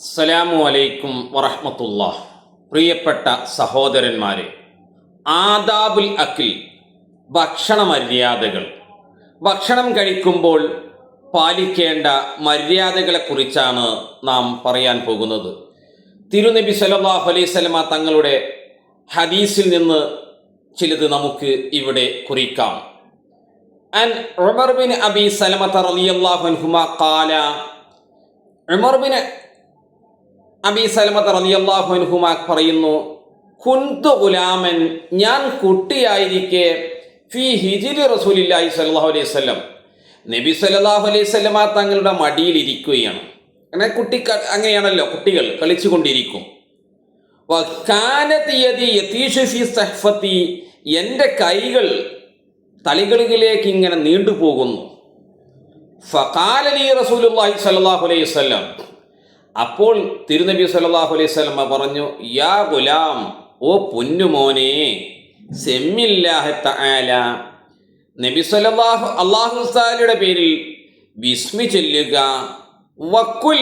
അസ്സലാമു അലൈക്കും വറഹ്മത്തുള്ളാഹ്. പ്രിയപ്പെട്ട സഹോദരന്മാരെ ആദാബുൽ അക്കിൽ ഭക്ഷണ മര്യാദകൾ. ഭക്ഷണം കഴിക്കുമ്പോൾ പാലിക്കേണ്ട മര്യാദകളെക്കുറിച്ചാണ് നാം പറയാൻ പോകുന്നത്. തിരുനബി സല്ലല്ലാഹു അലൈഹി വസല്ലമ തങ്ങളുടെ ഹദീസിൽ നിന്ന് ചിലത് നമുക്ക് ഇവിടെ കുറിക്കാം. അൻ ഉമർ ബിൻ അബി സലമത റളിയല്ലാഹു കാല ഉമർ ബിൻ അബി സലമത്ത് റളിയല്ലാഹു അൻഹുമ പറയുന്നു കുന്തു ഗുലാമൻ ഞാൻ കുട്ടിയായിരിക്കെ ഫി ഹിജിരി റസൂലില്ലാഹി സല്ലാഹു അലൈഹി വസല്ലം. നബി സല്ലാഹു അലൈഹി സ്വലമ തങ്ങളുടെ മടിയിൽ ഇരിക്കുകയാണ്. അങ്ങനെ കുട്ടി അങ്ങനെയാണല്ലോ കുട്ടികൾ ഫി സഹ്ഫത്തി എന്റെ കൈകൾ തളികളിലേക്ക് ഇങ്ങനെ നീണ്ടുപോകുന്നു. ഫഖാലലി റസൂലുള്ളാഹി സ്വല്ലല്ലാഹു അലൈഹി വസല്ലം അപ്പോൾ തിരുനബി സല്ലാഹു അലൈഹി വസല്ലം പറഞ്ഞു യാ ഗുലാം ഓ പൊന്നുമോനെ സെമ്മില്ലാഹ തആല. നബി സല്ലല്ലാഹു അല്ലാഹു തആലയുടെ പേരിൽ വിസ്മി ചൊല്ലുക വക്കുൽ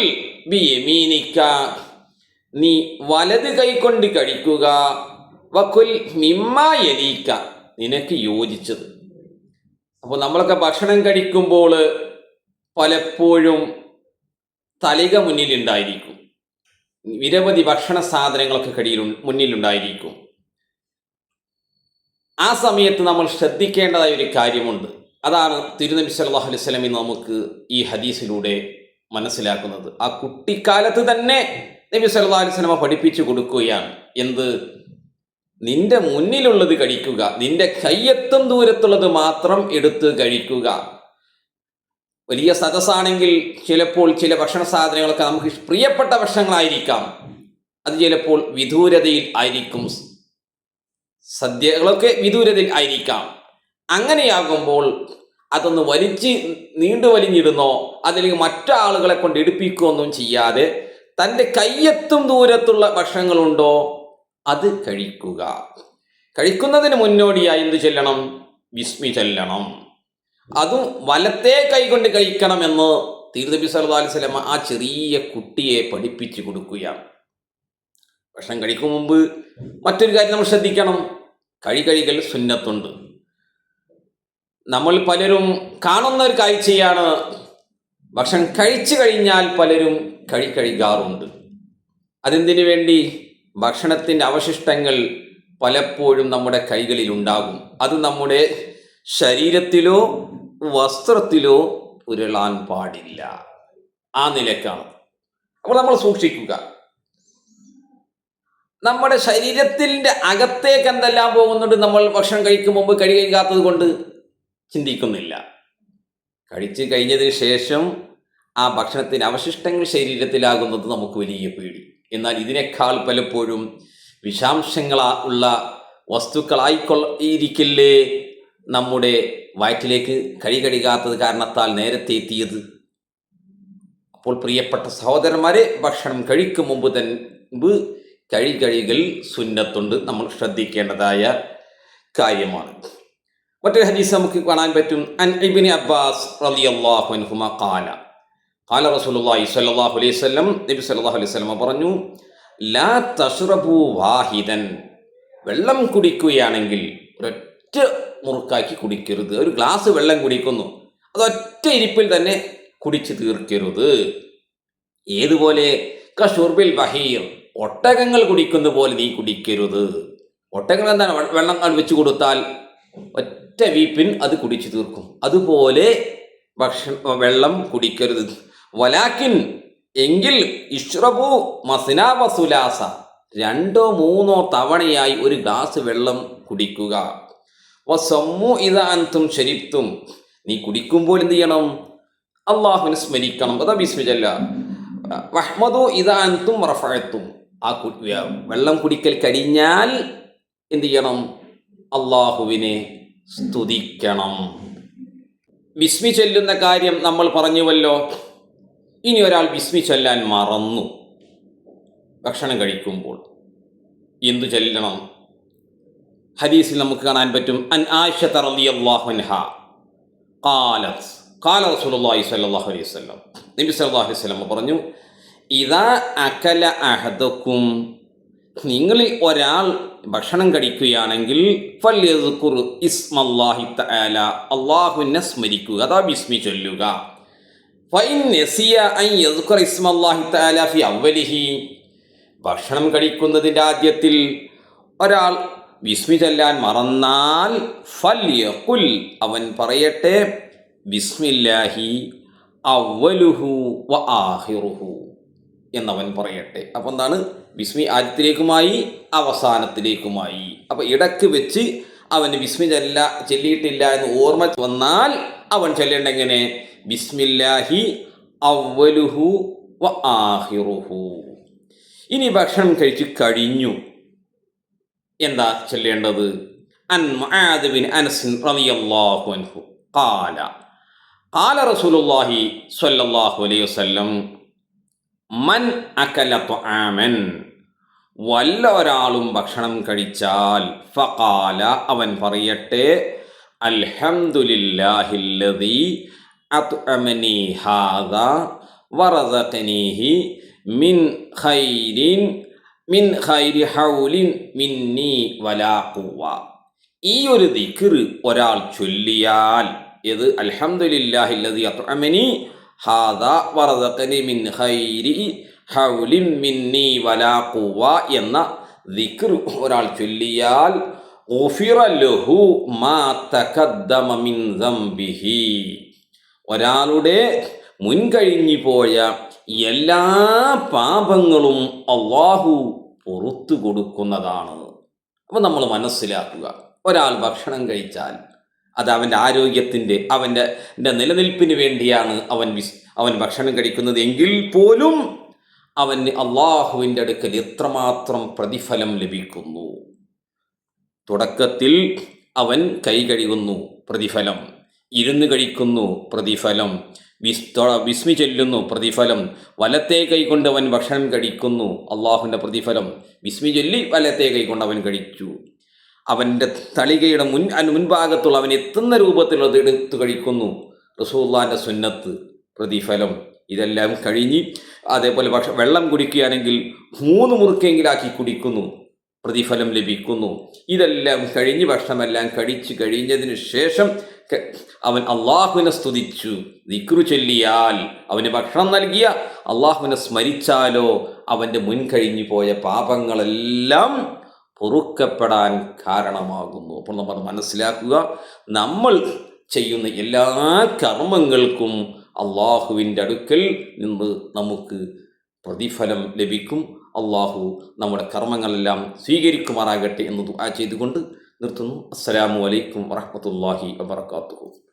ബിയമീനിക്ക. യമീനിക നീ വലത് കൈകൊണ്ട് കഴിക്കുക വക്കുൽ മിമ്മ എലീക്ക നിനക്ക് യോജിച്ചത്. അപ്പോൾ നമ്മളൊക്കെ ഭക്ഷണം കഴിക്കുമ്പോൾ പലപ്പോഴും തലിക മുന്നിലുണ്ടായിരിക്കും. നിരവധി ഭക്ഷണ സാധനങ്ങളൊക്കെ കടിയിൽ മുന്നിലുണ്ടായിരിക്കും. ആ സമയത്ത് നമ്മൾ ശ്രദ്ധിക്കേണ്ടതായ ഒരു കാര്യമുണ്ട്. അതാണ് തിരുനബി സല്ലാഹു അലൈഹി സ്വലമി നമുക്ക് ഈ ഹദീസിലൂടെ മനസ്സിലാക്കുന്നത്. ആ കുട്ടിക്കാലത്ത് തന്നെ നബി സല്ലാ അലൈഹി സ്വലമ പഠിപ്പിച്ചു കൊടുക്കുകയാണ്. എന്ത്? നിന്റെ മുന്നിലുള്ളത് കഴിക്കുക. നിന്റെ കയ്യെത്തും ദൂരത്തുള്ളത് മാത്രം എടുത്ത് കഴിക്കുക. വലിയ സദസ്സാണെങ്കിൽ ചിലപ്പോൾ ചില ഭക്ഷണ സാധനങ്ങളൊക്കെ നമുക്ക് പ്രിയപ്പെട്ട ഭക്ഷണങ്ങളായിരിക്കാം. അത് ചിലപ്പോൾ വിദൂരതയിൽ ആയിരിക്കും. സദ്യകളൊക്കെ വിദൂരതയിൽ ആയിരിക്കാം. അങ്ങനെയാകുമ്പോൾ അതൊന്ന് വലിച്ച് നീണ്ടു വലിഞ്ഞിരുന്നോ അതല്ലെങ്കിൽ മറ്റാളുകളെ കൊണ്ട് എടുപ്പിക്കുകയൊന്നും ചെയ്യാതെ തന്റെ കയ്യെത്തും ദൂരത്തുള്ള ഭക്ഷണങ്ങളുണ്ടോ അത് കഴിക്കുക. കഴിക്കുന്നതിന് മുന്നോടിയായി എന്ത് ചെല്ലണം? വിസ്മി ചെല്ലണം. അതും വലത്തെ കൈകൊണ്ട് കഴിക്കണമെന്ന് തീർനബി സല്ലല്ലാഹു അലൈഹി സ്വലമ ആ ചെറിയ കുട്ടിയെ പഠിപ്പിച്ചു കൊടുക്കുകയാണ്. ഭക്ഷണം കഴിക്കും മുമ്പ് മറ്റൊരു കാര്യം നമ്മൾ ശ്രദ്ധിക്കണം. കഴി കഴികൾ സുന്നത്തുണ്ട്. നമ്മൾ പലരും കാണുന്ന ഒരു കാഴ്ചയാണ് ഭക്ഷണം കഴിച്ചു കഴിഞ്ഞാൽ പലരും കഴി കഴുകാറുണ്ട് അതെന്തിനു വേണ്ടി? ഭക്ഷണത്തിന്റെ അവശിഷ്ടങ്ങൾ പലപ്പോഴും നമ്മുടെ കൈകളിൽ ഉണ്ടാകും അത് നമ്മുടെ ശരീരത്തിലോ വസ്ത്രത്തിലോ ഉരുളാൻ പാടില്ല. ആ നിലക്കാണ്. അപ്പോൾ നമ്മൾ സൂക്ഷിക്കുക. നമ്മുടെ ശരീരത്തിന്റെ അകത്തേക്ക് എന്തെല്ലാം പോകുന്നുണ്ട് നമ്മൾ ഭക്ഷണം കഴിക്കും മുമ്പ് കഴി കഴിക്കാത്തത് കൊണ്ട് ചിന്തിക്കുന്നില്ല. കഴിച്ച് കഴിഞ്ഞതിന് ശേഷം ആ ഭക്ഷണത്തിന്റെ അവശിഷ്ടങ്ങൾ ശരീരത്തിലാകുന്നത് നമുക്ക് വലിയ പേടി. എന്നാൽ ഇതിനേക്കാൾ പലപ്പോഴും വിഷാംശങ്ങളാ ഉള്ള വസ്തുക്കളായിക്കൊള്ളിരിക്കില്ലേ നമ്മുടെ വയറ്റിലേക്ക് കഴി കഴുകാത്തത് കാരണത്താൽ നേരത്തെ എത്തിയത്. അപ്പോൾ പ്രിയപ്പെട്ട സഹോദരന്മാരെ ഭക്ഷണം കഴിക്കും മുമ്പ് തന്നെ മുമ്പ് കഴി കഴികൾ സുന്നത്തുണ്ട്. നമ്മൾ ശ്രദ്ധിക്കേണ്ടതായ കാര്യമാണ്. മറ്റൊരു ഹദീസ് നമുക്ക് കാണാൻ പറ്റും. അൻ ഇബ്നി അബ്ബാസ് റളിയല്ലാഹു അൻഹുമ ഖാല റസൂലുള്ളാഹി സ്വല്ലല്ലാഹു അലൈഹി വസല്ലം നബി സല്ലല്ലാഹു അലൈഹി വസല്ലം പറഞ്ഞു ലാ തഷ്റബു വാഹിദൻ വെള്ളം കുടിക്കുകയാണെങ്കിൽ ഒരൊറ്റ മുറുക്കാക്കി കുടിക്കരുത്. ഒരു ഗ്ലാസ് വെള്ളം കുടിക്കുന്നു. അതൊറ്റ ഇരിപ്പിൽ തന്നെ കുടിച്ചു തീർക്കരുത്. ഏതുപോലെ? കഷൂർബിൽ വഹീർ. ഒട്ടകങ്ങൾ കുടിക്കുന്ന പോലെ നീ കുടിക്കരുത്. ഒട്ടകങ്ങൾ എന്താണ്? വെള്ളം വെച്ചു കൊടുത്താൽ ഒറ്റ വീപ്പിൻ അത് കുടിച്ചു തീർക്കും. അതുപോലെ ഭക്ഷണം വെള്ളം കുടിക്കരുത്. വലാക്കിൻ എങ്കിൽ ഇഷ്റബു മസിനാവ സുലാസ രണ്ടോ മൂന്നോ തവണയായി ഒരു ഗ്ലാസ് വെള്ളം കുടിക്കുക. വസമ്മു ഇത അൻതും ശരിത്തും. നീ കുടിക്കുമ്പോൾ എന്ത് ചെയ്യണം? അള്ളാഹുവിനെ സ്മരിക്കണം. അതാ ബിസ്മിജല്ല വഹ്മദോ ഇത അൻതും ആ കു- വെള്ളം കുടിക്കൽ കഴിഞ്ഞാൽ എന്ത് ചെയ്യണം? അള്ളാഹുവിനെ സ്തുതിക്കണം. വിസ്മി ചൊല്ലുന്ന കാര്യം നമ്മൾ പറഞ്ഞുവല്ലോ. ഇനി ഒരാൾ വിസ്മി ചൊല്ലാൻ മറന്നു. ഭക്ഷണം കഴിക്കുമ്പോൾ എന്തു ചൊല്ലണം? ഹദീസിൽ നമുക്ക് കാണാൻ പറ്റും അൻ ആയിഷ ഖാലത് ഖാല റസൂലുള്ളാഹി അലൈഹി വസല്ലം നബി അലൈഹി പറഞ്ഞു ഇതാ അകല അഹദക്കും നിങ്ങളിൽ ഒരാൾ ഭക്ഷണം കഴിക്കുകയാണെങ്കിൽ ഫല്യദ്കുർ ഇസ്മല്ലാഹി തആല അള്ളാഹുവിനെ സ്മരിക്കുക അതാ ബിസ്മി ചൊല്ലുക. ഫൈൻ നസിയ അൻ ഇസ്മല്ലാഹി തആല ഭക്ഷണം കഴിക്കുന്നതിന്റെ ആദ്യത്തിൽ ഒരാൾ വിസ്മി ചൊല്ലാൻ മറന്നാൽ ഫല്യഖുൽ. അവൻ പറയട്ടെ ബിസ്മില്ലാഹി അവലുഹു വ ആഹിറുഹു എന്നവൻ പറയട്ടെ. അപ്പം എന്താണ്? വിസ്മി ആദ്യത്തിലേക്കുമായി അവസാനത്തിലേക്കുമായി. അപ്പം ഇടയ്ക്ക് വെച്ച് അവന് വിസ്മി ചെല്ല ചെല്ലിയിട്ടില്ല എന്ന് ഓർമ്മ വന്നാൽ അവൻ ചൊല്ലേണ്ട എങ്ങനെ? ബിസ്മില്ലാഹി അവലുഹു വ ആഹിറുഹു ഇനി ഭക്ഷണം കഴിച്ച് കഴിഞ്ഞു. എന്താ ചൊല്ലേണ്ടത്? അൻ മുആദ് ബിൻ അനസ് റളിയല്ലാഹു അൻഹു. ഖാല. ഖാല റസൂലുള്ളാഹി സ്വല്ലല്ലാഹു അലൈഹി വസല്ലം മൻ അകല ത്വആമൻ വല്ല ഒരാളും ഭക്ഷണം കഴിച്ചാൽ ഫഖാല അവൻ പറയട്ടെ അൽഹംദുലില്ലാഹില്ലദീ അത്അമനി ഹാദാ വറസഖനീഹി മിൻ ഖൈരിൻ മിൻ ഖൈരി ഹൗലിൻ മിന്നി വലാ ഖുവ ഈ ഒരു ദിക്ർ ഒരാൾ ചൊല്ലിയാൽ ഇത് അൽഹംദുലില്ലാഹില്ലദീ അത്അമനി ഹാദാ വറസഖനി മിൻ ഖൈരി ഹൗലിൻ മിന്നി വലാ ഖുവ എന്ന ദിക്ർ ഒരാൾ ചൊല്ലിയാൽ ലഹു മാ തഖദ്ദമ മിൻ ദംബിഹി. ഒരാളുടെ മുൻകഴിഞ്ഞു പോയ എല്ലാ പാപങ്ങളും അള്ളാഹു പുറത്തു കൊടുക്കുന്നതാണ് അപ്പോൾ നമ്മൾ മനസ്സിലാക്കുക ഒരാൾ ഭക്ഷണം കഴിച്ചാൽ അത് അവന്റെ ആരോഗ്യത്തിന്റെ അവന്റെ ന്റെ നിലനിൽപ്പിന് വേണ്ടിയാണ് അവൻ വിസ് അവൻ ഭക്ഷണം കഴിക്കുന്നത് എങ്കിൽ പോലും അവന് അള്ളാഹുവിന്റെ അടുക്കൽ എത്രമാത്രം പ്രതിഫലം ലഭിക്കുന്നു. തുടക്കത്തിൽ അവൻ കൈ കഴുകുന്നു പ്രതിഫലം. ഇരുന്ന് കഴിക്കുന്നു പ്രതിഫലം. വിസ് തൊ- വിസ്മി ചൊല്ലുന്നു പ്രതിഫലം. വലത്തെ കൈകൊണ്ട് അവൻ ഭക്ഷണം കഴിക്കുന്നു. അള്ളാഹുവിന്റെ പ്രതിഫലം. വിസ്മി ചൊല്ലി വലത്തെ കൈകൊണ്ട് അവൻ കഴിച്ചു. അവന്റെ തളികയുടെ മുൻ മുൻഭാഗത്തുള്ള അവൻ എത്തുന്ന രൂപത്തിലുള്ളത് എടുത്ത് കഴിക്കുന്നു. റസൂള്ളാന്റെ സുന്നത്ത് പ്രതിഫലം. ഇതെല്ലാം കഴിഞ്ഞ് അതേപോലെ ഭക്ഷ വെള്ളം കുടിക്കുകയാണെങ്കിൽ മൂന്ന് മുറുക്കെങ്കിലാക്കി കുടിക്കുന്നു. പ്രതിഫലം ലഭിക്കുന്നു. ഇതെല്ലാം കഴിഞ്ഞ് ഭക്ഷണമെല്ലാം കഴിച്ചു കഴിഞ്ഞതിന് ശേഷം അവൻ അള്ളാഹുവിനെ സ്തുതിച്ചു. നിക്രു ചൊല്ലിയാൽ അവന് ഭക്ഷണം നൽകിയ. അള്ളാഹുവിനെ സ്മരിച്ചാലോ അവന്റെ മുൻ കഴിഞ്ഞു പോയ പാപങ്ങളെല്ലാം പൊറുക്കപ്പെടാൻ കാരണമാകുന്നു. അപ്പോൾ നമ്മൾ മനസ്സിലാക്കുക നമ്മൾ ചെയ്യുന്ന എല്ലാ കർമ്മങ്ങൾക്കും അള്ളാഹുവിന്റെ അടുക്കൽ നിന്ന് നമുക്ക് പ്രതിഫലം ലഭിക്കും. അള്ളാഹു നമ്മുടെ കർമ്മങ്ങളെല്ലാം സ്വീകരിക്കുമാറാകട്ടെ എന്ന് ദുആ ചെയ്തുകൊണ്ട് നിർത്തുന്നു. അസ്സലാമു അലൈക്കും വറഹ്മത്തുള്ളാഹി വബറകാതുഹു.